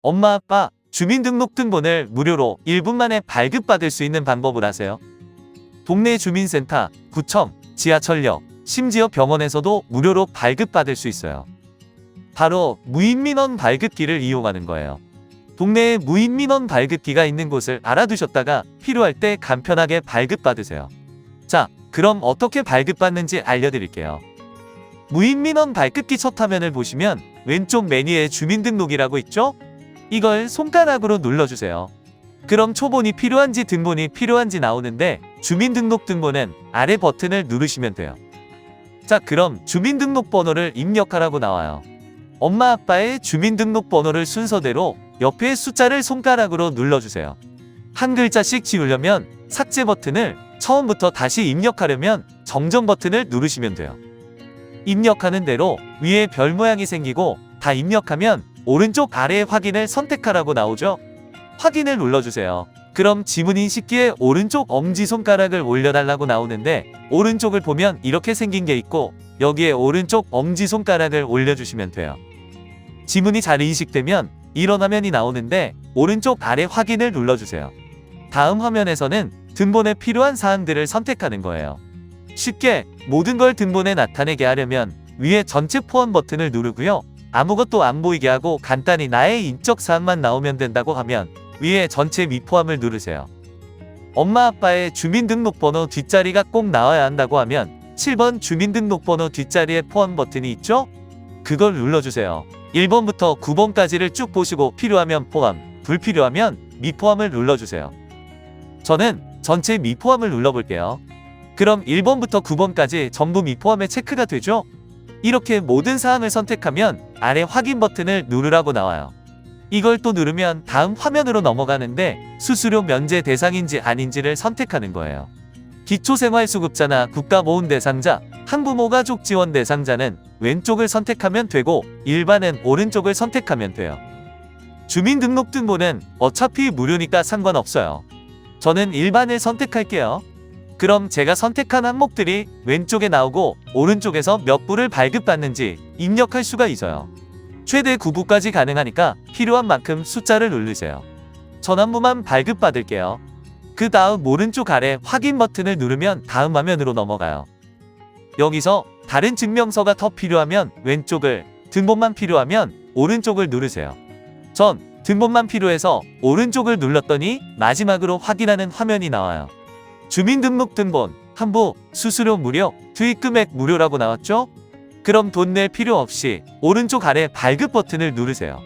엄마 아빠 주민등록등본을 무료로 1분 만에 발급받을 수 있는 방법을 아세요? 동네 주민센터, 구청, 지하철역, 심지어 병원에서도 무료로 발급받을 수 있어요. 바로 무인민원 발급기를 이용하는 거예요. 동네에 무인민원 발급기가 있는 곳을 알아두셨다가 필요할 때 간편하게 발급받으세요. 자, 그럼 어떻게 발급받는지 알려드릴게요. 무인민원 발급기 첫 화면을 보시면 왼쪽 메뉴에 주민등록이라고 있죠? 이걸 손가락으로 눌러주세요. 그럼 초본이 필요한지 등본이 필요한지 나오는데 주민등록 등본은 아래 버튼을 누르시면 돼요. 자, 그럼 주민등록번호를 입력하라고 나와요. 엄마 아빠의 주민등록번호를 순서대로 옆에 숫자를 손가락으로 눌러주세요. 한 글자씩 지우려면 삭제 버튼을 처음부터 다시 입력하려면 정정 버튼을 누르시면 돼요. 입력하는 대로 위에 별 모양이 생기고 다 입력하면 오른쪽 아래 확인을 선택하라고 나오죠. 확인을 눌러주세요. 그럼 지문 인식기에 오른쪽 엄지손가락을 올려달라고 나오는데 오른쪽을 보면 이렇게 생긴 게 있고 여기에 오른쪽 엄지손가락을 올려주시면 돼요. 지문이 잘 인식되면 이런 화면이 나오는데 오른쪽 아래 확인을 눌러주세요. 다음 화면에서는 등본에 필요한 사항들을 선택하는 거예요. 쉽게 모든 걸 등본에 나타내게 하려면 위에 전체 포함 버튼을 누르고요. 아무것도 안 보이게 하고 간단히 나의 인적 사항만 나오면 된다고 하면 위에 전체 미포함을 누르세요. 엄마 아빠의 주민등록번호 뒷자리가 꼭 나와야 한다고 하면 7번 주민등록번호 뒷자리에 포함 버튼이 있죠? 그걸 눌러주세요. 1번부터 9번까지를 쭉 보시고 필요하면 포함, 불필요하면 미포함을 눌러주세요. 저는 전체 미포함을 눌러볼게요. 그럼 1번부터 9번까지 전부 미포함에 체크가 되죠? 이렇게 모든 사항을 선택하면 아래 확인 버튼을 누르라고 나와요. 이걸 또 누르면 다음 화면으로 넘어가는데 수수료 면제 대상인지 아닌지를 선택하는 거예요. 기초생활수급자나 국가모은 대상자, 한부모 가족 지원 대상자는 왼쪽을 선택하면 되고 일반은 오른쪽을 선택하면 돼요. 주민등록등본은 어차피 무료니까 상관없어요. 저는 일반을 선택할게요. 그럼 제가 선택한 항목들이 왼쪽에 나오고 오른쪽에서 몇 부를 발급받는지 입력할 수가 있어요. 최대 9부까지 가능하니까 필요한 만큼 숫자를 누르세요. 전한 부만 발급받을게요. 그 다음 오른쪽 아래 확인 버튼을 누르면 다음 화면으로 넘어가요. 여기서 다른 증명서가 더 필요하면 왼쪽을, 등본만 필요하면 오른쪽을 누르세요. 전 등본만 필요해서 오른쪽을 눌렀더니 마지막으로 확인하는 화면이 나와요. 주민등록등본, 한부, 수수료 무료, 투입 금액 무료라고 나왔죠? 그럼 돈 낼 필요 없이 오른쪽 아래 발급 버튼을 누르세요.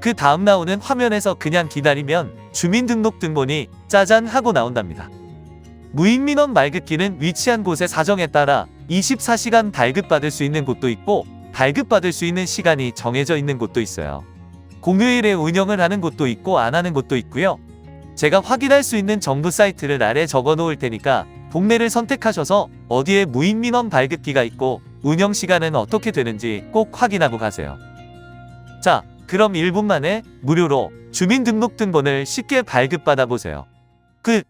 그 다음 나오는 화면에서 그냥 기다리면 주민등록등본이 짜잔 하고 나온답니다. 무인민원 발급기는 위치한 곳의 사정에 따라 24시간 발급받을 수 있는 곳도 있고 발급받을 수 있는 시간이 정해져 있는 곳도 있어요. 공휴일에 운영을 하는 곳도 있고 안 하는 곳도 있고요. 제가 확인할 수 있는 정부 사이트를 아래 적어 놓을 테니까 동네를 선택하셔서 어디에 무인민원 발급기가 있고 운영 시간은 어떻게 되는지 꼭 확인하고 가세요. 자, 그럼 1분 만에 무료로 주민등록등본을 쉽게 발급받아 보세요. 끝.